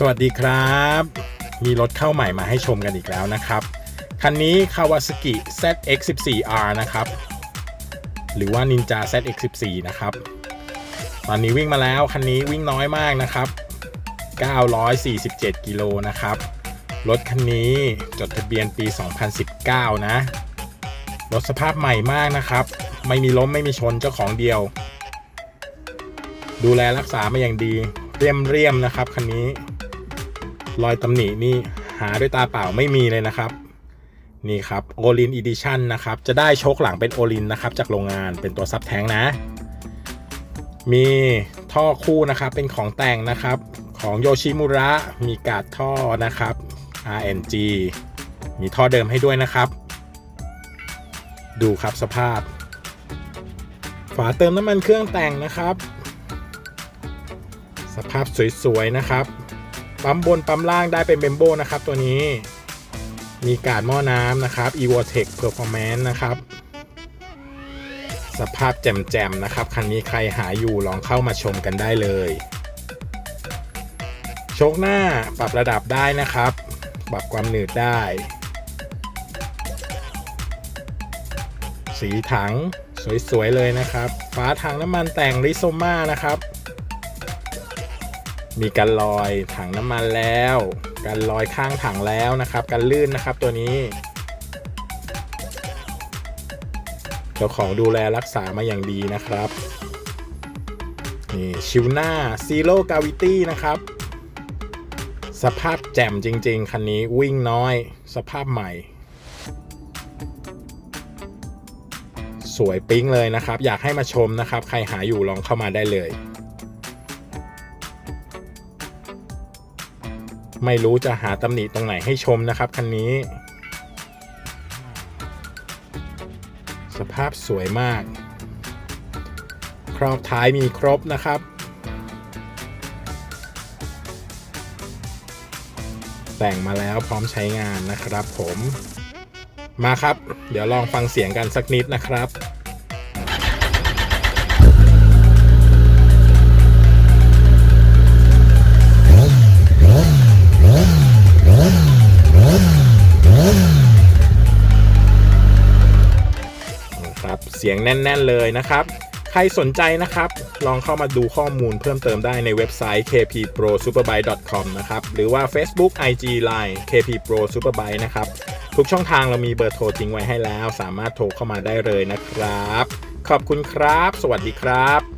สวัสดีครับ มีรถเข้าใหม่มาให้ชมกันอีกแล้วนะครับ คันนี้ Kawasaki ZX14R นะครับ หรือว่า Ninja ZX14 นะครับ ตอนนี้วิ่งมาแล้วคันนี้วิ่งน้อยมากนะครับ 947 กิโลนะครับ รถคันนี้จดทะเบียนปี 2019 นะ รถสภาพใหม่มากนะครับ ไม่มีล้มไม่มีชนเจ้าของเดียว ดูแลรักษามาอย่างดีเรียมเรียมๆนะครับคันนี้ รอยตำหนินี่หาด้วยตาเปล่าไม่มีเลยนะครับ นี่ครับโอลินอีดิชันนะครับ จะได้โชคหลังเป็นโอลินนะครับ จากโรงงานเป็นตัวซับแท้งนะ มีท่อคู่นะครับเป็นของแต่งนะครับของโยชิมุระมีกาดท่อนะครับ RNG มีท่อเดิมให้ด้วยนะครับ ดูครับสภาพ ฝาเติมน้ำมันเครื่องแต่งนะครับ สภาพสวยๆนะครับ ปั๊มบนปั๊มล่างได้เป็นเบมโบนะครับตัวนี้ มีการหม้อน้ำนะครับ e v o t e c Performance นะครับ สภาพแจ่มๆนะครับ คันนี้ใครหาอยู่ลองเข้ามาชมกันได้เลยโชคหน้าปรับระดับได้นะครับ ปรับความหนืดได้ สีถังสวยๆเลยนะครับ ฝาถังน้ำมันแต่งริโซมานะครับ มีกันลอยถังน้ำมันแล้ว กันลอยข้างถังแล้วนะครับ กันลื่นนะครับตัวนี้เจ้าของดูแลรักษามาอย่างดีนะครับนี่ชิวหน้าซีโร่กาวิตี้นะครับ สภาพแจ่มจริง ๆ คันนี้วิ่งน้อย สภาพใหม่ สวยปิ๊งเลยนะครับ อยากให้มาชมนะครับ ใครหาอยู่ลองเข้ามาได้เลย ไม่รู้จะหาตำหนิตรงไหนให้ชมนะครับคันนี้ สภาพสวยมาก ครอบท้ายมีครบนะครับ แต่งมาแล้วพร้อมใช้งานนะครับผมมาครับ เดี๋ยวลองฟังเสียงกันสักนิดนะครับ ครับ เสียงแน่น ๆ เลยนะครับ ใครสนใจนะครับ ลองเข้ามาดูข้อมูลเพิ่มเติมได้ในเว็บไซต์ kpprosuperbike.com นะครับ หรือว่า Facebook IG Line kppro superbike นะครับ ทุกช่องทางเรามีเบอร์โทรทิ้งไว้ให้แล้ว สามารถโทรเข้ามาได้เลยนะครับ ขอบคุณครับ สวัสดีครับ